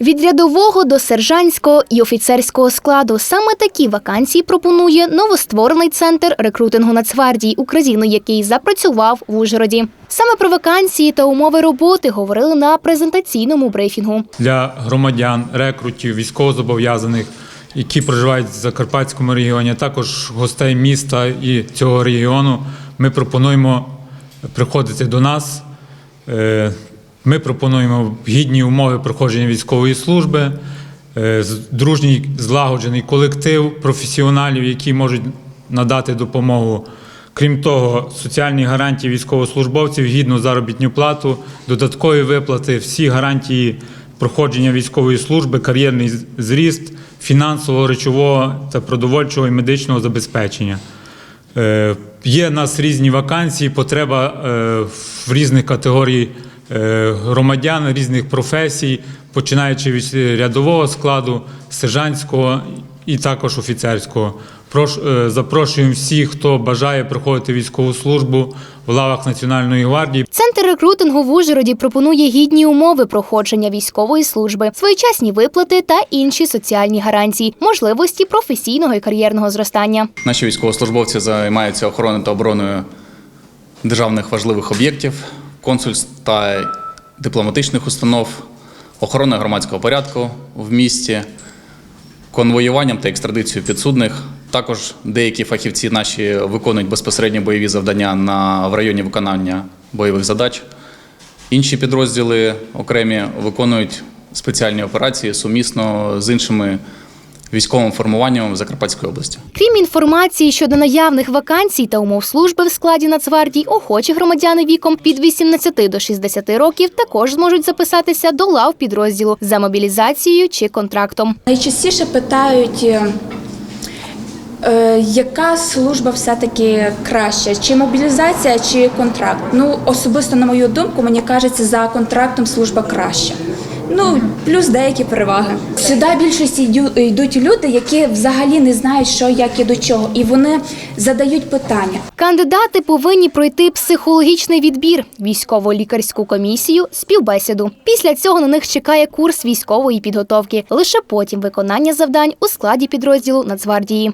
Від рядового до сержантського і офіцерського складу саме такі вакансії пропонує новостворений центр рекрутингу Нацгвардії України, який запрацював в Ужгороді. Саме про вакансії та умови роботи говорили на презентаційному брифінгу. для громадян, рекрутів, військовозобов'язаних, які проживають в Закарпатському регіоні, а також гостей міста і цього регіону. Ми пропонуємо приходити до нас. Ми пропонуємо гідні умови проходження військової служби, е, дружній злагоджений колектив професіоналів, які можуть надати допомогу. Крім того, соціальні гарантії військовослужбовців, гідну заробітну плату, додаткові виплати, всі гарантії проходження військової служби, кар'єрний зріст, фінансового, речового та продовольчого і медичного забезпечення. Е, Є в нас різні вакансії, потреба е, в різних категорій е, громадян, різних професій, починаючи від рядового складу, сержантського і також офіцерського. Е, Запрошуємо всіх, хто бажає проходити військову службу в лавах Національної гвардії. Центр рекрутингу в Ужгороді пропонує гідні умови проходження військової служби, своєчасні виплати та інші соціальні гарантії, можливості професійного і кар'єрного зростання. Наші військовослужбовці займаються охороною та обороною державних важливих об'єктів, консульств та дипломатичних установ, охороною громадського порядку в місті, конвоюванням та екстрадицією підсудних. Також деякі фахівці наші виконують безпосередньо бойові завдання на, в районі виконання бойових задач. Інші підрозділи окремі виконують спеціальні операції сумісно з іншими військовими формуваннями в Закарпатській області. Крім інформації щодо наявних вакансій та умов служби в складі Нацгвардії, охочі громадяни віком від 18 до 60 років також зможуть записатися до лав підрозділу за мобілізацією чи контрактом. Найчастіше питають, е, е, яка служба все-таки краща, чи мобілізація, чи контракт. Ну, особисто, на мою думку, мені кажеться, за контрактом служба краща. Ну, плюс деякі переваги. Сюди більшість йдю- йдуть люди, які взагалі не знають, що як і до чого, і вони задають питання. Кандидати повинні пройти психологічний відбір, військово-лікарську комісію, співбесіду. Після цього на них чекає курс військової підготовки. Лише потім виконання завдань у складі підрозділу Нацгвардії.